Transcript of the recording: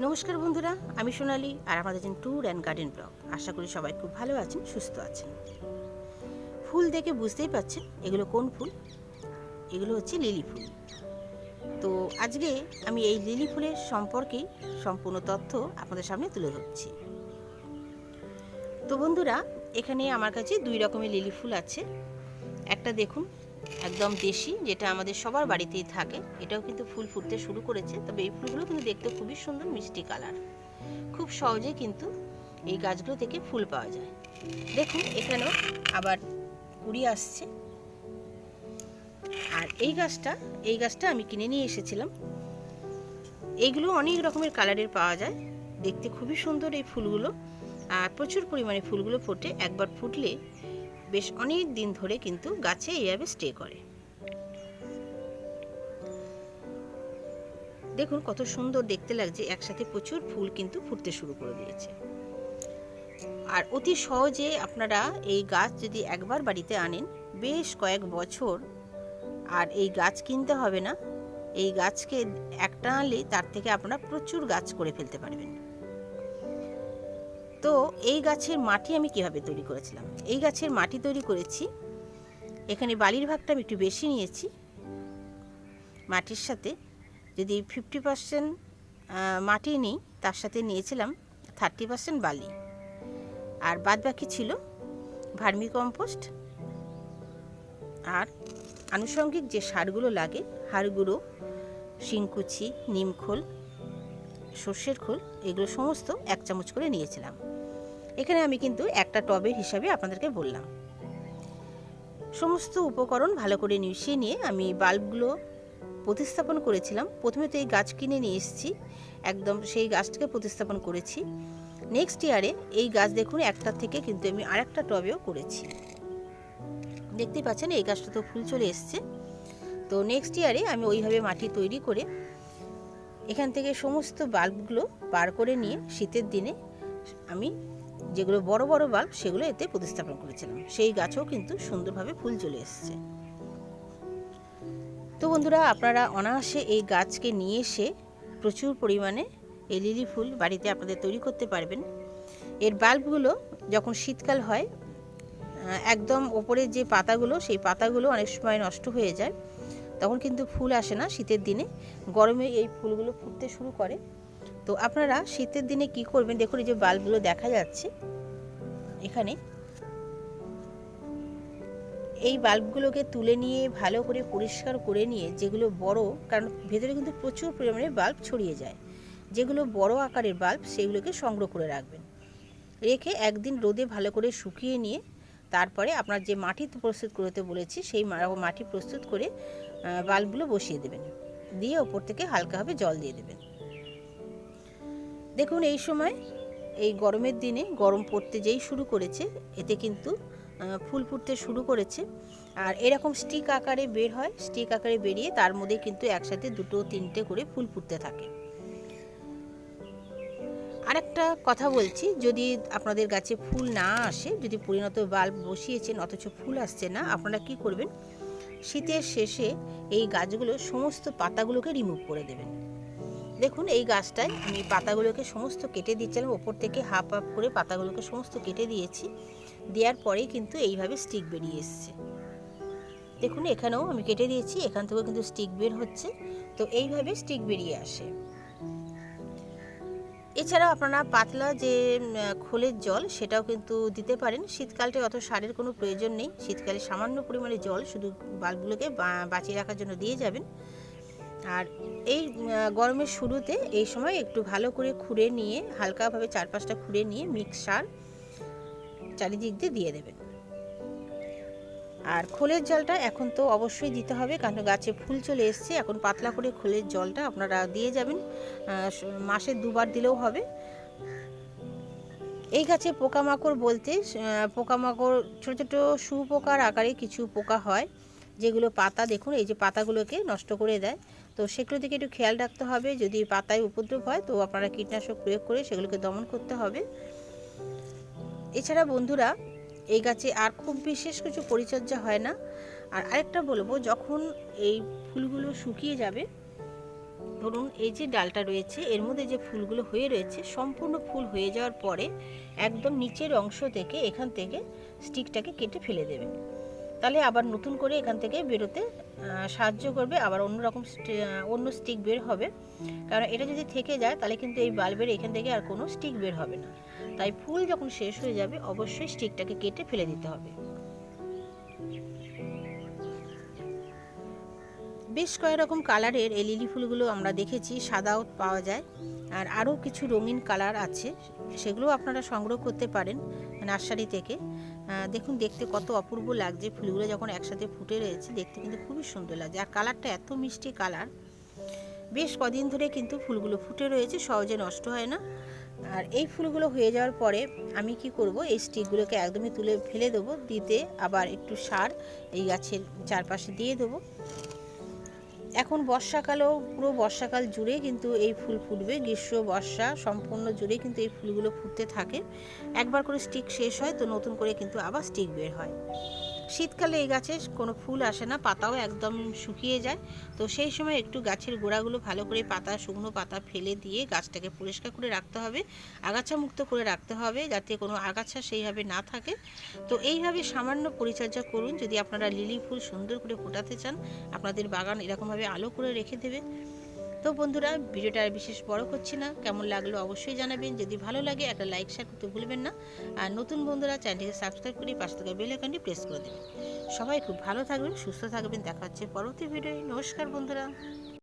নমস্কার বন্ধুরা, আমি সোনালি আর আমাদের আছেন ট্যুর অ্যান্ড গার্ডেন ব্লগ। আশা করি সবাই খুব ভালো আছেন, সুস্থ আছেন। ফুল দেখে বুঝতেই পাচ্ছেন এগুলো কোন ফুল? এগুলো হচ্ছে লিলি ফুল। তো আজকে আমি এই লিলি ফুলের সম্পর্কেই সম্পূর্ণ তথ্য আপনাদের সামনে তুলে ধরছি। তো বন্ধুরা, এখানে আমার কাছে দুই রকমের লিলি ফুল আছে। একটা দেখুন একদম দেশি, যেটা আমাদের সবার বাড়িতেই থাকে। এটাও কিন্তু ফুল ফুটতে শুরু করেছে, তবে এই ফুলগুলো কিন্তু দেখতে খুবই সুন্দর মিষ্টি কালার। খুব সহজে কিন্তু এই গাছগুলো থেকে ফুল পাওয়া যায়। দেখুন, এখানেও আবার কুড়ি আসছে। আর এই গাছটা এই গাছটা আমি কিনে নিয়ে এসেছিলাম। এইগুলো অনেক রকমের কালারের পাওয়া যায়। দেখতে খুবই সুন্দর এই ফুলগুলো। আর প্রচুর পরিমাণে ফুলগুলো ফোটে। একবার ফুটলে বেশ অনেক দিন ধরে কিন্তু গাছে এইভাবে স্টে করে। দেখুন কত সুন্দর দেখতে লাগছে, একসাথে প্রচুর ফুল কিন্তু ফুটতে শুরু করে দিয়েছে। আর অতি সহজে আপনারা এই গাছ যদি একবার বাড়িতে আনেন, বেশ কয়েক বছর, আর এই গাছ কিনতে হবে না, এই গাছকে একটা আনলে তার থেকে আপনারা প্রচুর গাছ করে ফেলতে পারবেন। তো এই গাছের মাটি আমি কীভাবে তৈরি করেছিলাম? এই গাছের মাটি তৈরি করেছি। এখানে বালির ভাগটা আমি একটু বেশি নিয়েছি। মাটির সাথে যদি ফিফটি পার্সেন্ট মাটি নিই, তার সাথে নিয়েছিলাম থার্টি পার্সেন্ট বালি। আর বাদ বাকি ছিল ভার্মি কম্পোস্ট আর আনুষঙ্গিক যে সারগুলো লাগে হাড় গুঁড়ো শিংকুচি, নিমখোল, সর্ষের খোল, এগুলো সমস্ত এক চামচ করে নিয়েছিলাম। এখানে আমি কিন্তু একটা টবের হিসাবে আপনাদেরকে বললাম। সমস্ত উপকরণ ভালো করে মিশিয়ে নিয়ে আমি বাল্বগুলো প্রতিস্থাপন করেছিলাম। প্রথমে তো এই গাছ কিনে নিয়ে এসেছি, একদম সেই গাছটাকে প্রতিস্থাপন করেছি। নেক্সট ইয়ারে এই গাছ দেখুন একটা থেকে কিন্তু আমি আরেকটা টবেও করেছি। দেখতেই পাচ্ছেন এই গাছটা তো ফুল চলে এসছে। তো নেক্সট ইয়ারে আমি ওইভাবে মাটি তৈরি করে এখান থেকে সমস্ত বাল্বগুলো বার করে নিয়ে শীতের দিনে আমি যেগুলো বড় বড় বাল্ব, সেগুলো এতে প্রতিস্থাপন করেছিলাম। সেই গাছও কিন্তু সুন্দরভাবে ফুল চলে এসছে। তো বন্ধুরা, আপনারা অনায়াসে এই গাছকে নিয়ে এসে প্রচুর পরিমাণে এই লিলি ফুল বাড়িতে আপনাদের তৈরি করতে পারবেন। এর বাল্বগুলো যখন শীতকাল হয় একদম ওপরের যে পাতাগুলো, সেই পাতাগুলো অনেক সময় নষ্ট হয়ে যায়। তখন কিন্তু ফুল আসে না শীতের দিনে। গরমে এই ফুলগুলো ফুটতে শুরু করে। তো আপনারা শীতের দিনে কি করবেন? দেখুন, এই যে বাল্বগুলো দেখা যাচ্ছে। এখানে এই বাল্বগুলোকে তুলে নিয়ে ভালো করে পরিষ্কার করে নিয়ে, যেগুলো বড়, কারণ ভেতরে কিন্তু প্রচুর পরিমাণে বাল্ব ছড়িয়ে যায়। যেগুলো বড় আকারের বাল্ব, সেগুলোকে সংগ্রহ করে রাখবেন। রেখে একদিন রোদে ভালো করে শুকিয়ে নিয়ে, তারপরে আপনার যে মাটি প্রস্তুত করতে বলেছি, সেই মাটি প্রস্তুত করে বাল্বগুলো বসিয়ে দেবেন। দিয়ে ওপর থেকে হালকাভাবে জল দিয়ে দেবেন। দেখুন, এই সময়, এই গরমের দিনে গরম পড়তে যেই শুরু করেছে, এতে কিন্তু ফুল ফুটতে শুরু করেছে। আর এরকম স্টিক আকারে বের হয়, স্টিক আকারে বেরিয়ে তার মধ্যে কিন্তু একসাথে দুটো, তিনটে করে ফুল ফুটতে থাকে। আরেকটা কথা বলছি, যদি আপনাদের গাছে ফুল না আসে, যদি পরিণত বাল্ব বসিয়েছেন, অথচ ফুল আসছে না, আপনারা কি করবেন? শীতের শেষে এই গাছগুলো সমস্ত পাতাগুলোকে রিমুভ করে দেবেন। দেখুন, এই গাছটায় আমি পাতাগুলোকে সমস্ত কেটে দিয়েছিলাম। ওপর থেকে হাফ হাফ করে পাতাগুলোকে সমস্ত কেটে দিয়েছি। দেওয়ার পরেই কিন্তু এইভাবে স্টিক বেরিয়ে এসছে। দেখুন, এখানেও আমি কেটে দিয়েছি, এখান থেকেও কিন্তু স্টিক বের হচ্ছে। তো এইভাবে স্টিক বেরিয়ে আসে। এছাড়াও আপনারা পাতলা যে খোলের জল, সেটাও কিন্তু দিতে পারেন। শীতকালটা অত সারের কোনো প্রয়োজন নেই। শীতকালে সামান্য পরিমাণে জল শুধু বাল্বগুলোকে বাঁচিয়ে রাখার জন্য দিয়ে যাবেন। আর এই গরমের শুরুতে এই সময় একটু ভালো করে খুঁড়ে নিয়ে, হালকাভাবে চার পাঁচটা খুঁড়ে নিয়ে মিক্সার চারিদিক দিয়ে দিয়ে দেবেন। আর খোলের জলটা এখন তো অবশ্যই দিতে হবে, কারণ গাছে ফুল চলে এসছে। এখন পাতলা করে খোলের জলটা আপনারা দিয়ে যাবেন মাসে দুবার দিলেও হবে। এই গাছে পোকামাকড় বলতে পোকামাকড়, ছোটো ছোটো শুপোকার আকারে কিছু পোকা হয়। যেগুলো পাতা, দেখুন, এই যে পাতাগুলোকে নষ্ট করে দেয়। তো সেগুলো দিকে একটু খেয়াল রাখতে হবে। যদি পাতায় উপদ্রব হয়, তো আপনারা কীটনাশক প্রয়োগ করে সেগুলোকে দমন করতে হবে। এছাড়া বন্ধুরা, এই গাছে আর খুব বিশেষ কিছু পরিচর্যা হয় না। আর আরেকটা বলব, যখন এই ফুলগুলো শুকিয়ে যাবে, ধরুন, এই যে ডালটা রয়েছে, এর মধ্যে যে ফুলগুলো হয়ে রয়েছে, সম্পূর্ণ ফুল হয়ে যাওয়ার পরে একদম নিচের অংশ থেকে, এখান থেকে স্টিকটাকে কেটে ফেলে দেবেন। তাহলে আবার নতুন করে এখান থেকে বেরোতে সাহায্য করবে, আবার অন্যরকম অন্য স্টিক বের হবে। কারণ এটা যদি থেকে যায়, তাহলে কিন্তু এই বাল্বের এখান থেকে আর কোনো স্টিক বের হবে না। তাই ফুল যখন শেষ হয়ে যাবে, অবশ্যই স্টিকটাকে কেটে ফেলে দিতে হবে। বেশ কয়েক রকম কালারের এই লিলি ফুলগুলো আমরা দেখেছি, সাদাও পাওয়া যায়। আর আরও কিছু রঙিন কালার আছে সেগুলো আপনারা সংগ্রহ করতে পারেন, নার্সারি থেকে। দেখুন, দেখতে কত অপূর্ব লাগছে। ফুলগুলো যখন একসাথে ফুটে রয়েছে, দেখতে কিন্তু খুবই সুন্দর লাগছে। আর কালারটা এত মিষ্টি কালার। বেশ কদিন ধরে কিন্তু ফুলগুলো ফুটে রয়েছে, সহজে নষ্ট হয় না। আর এই ফুলগুলো হয়ে যাওয়ার পরে আমি কি করব, এই স্টিকগুলোকে একদমই তুলে ফেলে দেবো, দিতে আবার একটু সার এই গাছের চারপাশে দিয়ে দেবো। এখন বর্ষাকালও পুরো বর্ষাকাল জুড়ে কিন্তু এই ফুল ফুটবে, গ্রীষ্ম, বর্ষা সম্পূর্ণ জুড়ে কিন্তু এই ফুলগুলো ফুটতে থাকে। একবার করে স্টিক শেষ হয়, তো নতুন করে কিন্তু আবার স্টিক বের হয়। শীতকালে এই গাছে কোনো ফুল আসে না, পাতাও একদম শুকিয়ে যায়। তো সেই সময় একটু গাছের গোড়াগুলো ভালো করে পাতা, শুকনো পাতা ফেলে দিয়ে গাছটাকে পরিষ্কার করে রাখতে হবে আগাছা মুক্ত করে রাখতে হবে যাতে কোনো আগাছা সেইভাবে না থাকে। তো এইভাবে সামান্য পরিচর্যা করুন, যদি আপনারা লিলি ফুল সুন্দর করে ফোটাতে চান, আপনাদের বাগান এরকমভাবে আলো করে রেখে দেবে। তো বন্ধুরা, ভিডিওটা আর বিশেষ বড় করছি না। কেমন লাগল অবশ্যই জানাবেন। যদি ভালো লাগে, একটা লাইক শেয়ার করতে ভুলবেন না। আর নতুন বন্ধুরা, চ্যানেলটিকে সাবস্ক্রাইব করে পাশে থাকা বেল আইকনটি প্রেস করে দেবেন। সবাই খুব ভালো থাকবেন, সুস্থ থাকবেন। দেখা হচ্ছে পরবর্তী ভিডিও নমস্কার বন্ধুরা।